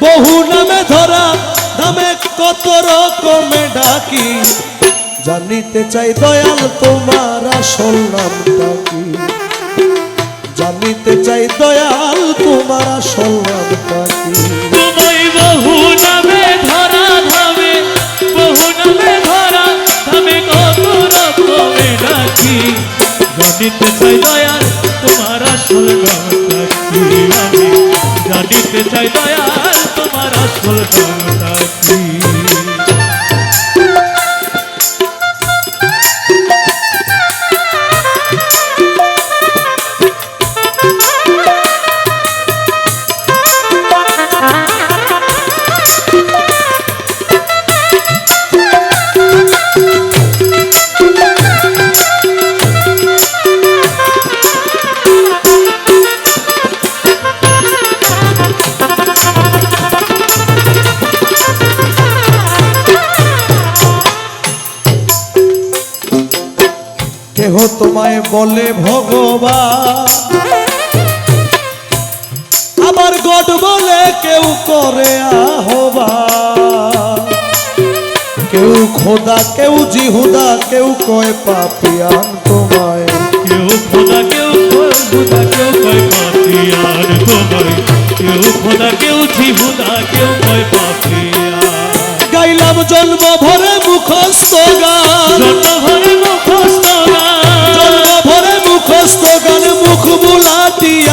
বহু নামে ধরা, নামে কত রকমে ডাকি। জানিতে চাই দয়াল তোমার আসল নামটা কি? জানিতে চাই দয়াল তোমার আসল কি? নামে নামে রকমে ডাকি। জানিতে চাই দয়াল তোমার আসল নামটা কি? জানিতে চাই দয়াল কেহ তোমায় বলে ভগবান। আবার গড বলে কেউ করে আহ্বান। কেউ খোদা কেউ জিহুদা কেউ কয় পাপিয়ান তোমায়। কেউ খোদা কেউ খোদা কেউ কয় পাপিয়ার তোমায়। কেউ খোদা কেউ ঝিহুদা কেউ কয় পাপিয়ার গাইলাম জন্ম ভরে মুখস্থ গান।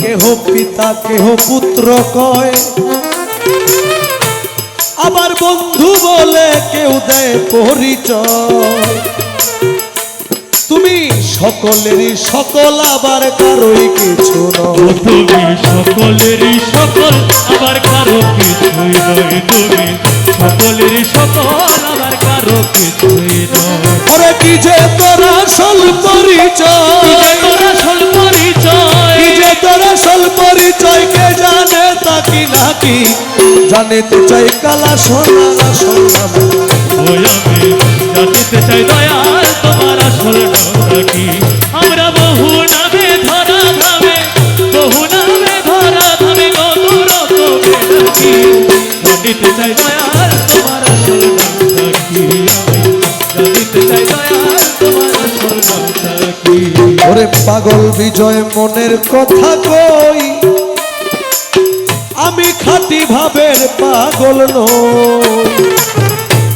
কেহ পিতা, কেহ পুত্র কয়। আবার বন্ধু বলে কেউ দেয় পরিচয়। তুমি সকলেরই সকল, আবার কারোই কিছু নয়। তুমি সকলেরই সকল, আবার কারও কিছুই তুমি সকলেরই সকল, আবার কারও কিছুই নয় ওরে কি যে তোর আসল পরিচয়? তোর আসল পরিচয়? কি যে তোর আসল পরিচয়? কে জানে নাকি জানিতে চাই কালা সোনা নাম। ওই আমি জানিতে চাই দয়াল তোমার আসল নামটা কি? আমরা বহু নামে ধরা ধামে বহু নামে ধরা ধামে কত রকমে ডাকি জানিতে চাই দয়াল ওরে পাগল বিজয় মনের কথা কই? আমি খাঁটি ভাবের পাগল নই।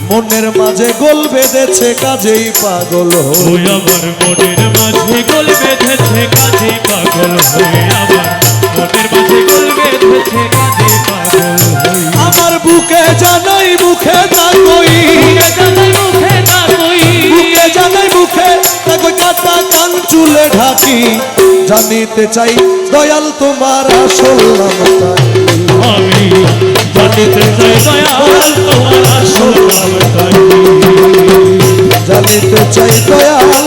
মনের মাঝে গোল বেঁধেছে কাজেই পাগল হই। আমার মনের মাঝে গোল বেঁধেছে কাজে পাগল হয়ে আমার মনের মাঝে গোল বেঁধেছে কাজে পাগল হয়ে আমার বুকে জানাই মুখে জানাই ঢাকি জানিতে চাই দয়াল তোমার আসল নামটা কি? আমি জানিতে চাই দয়াল তোমার আসল জানিতে চাই দয়াল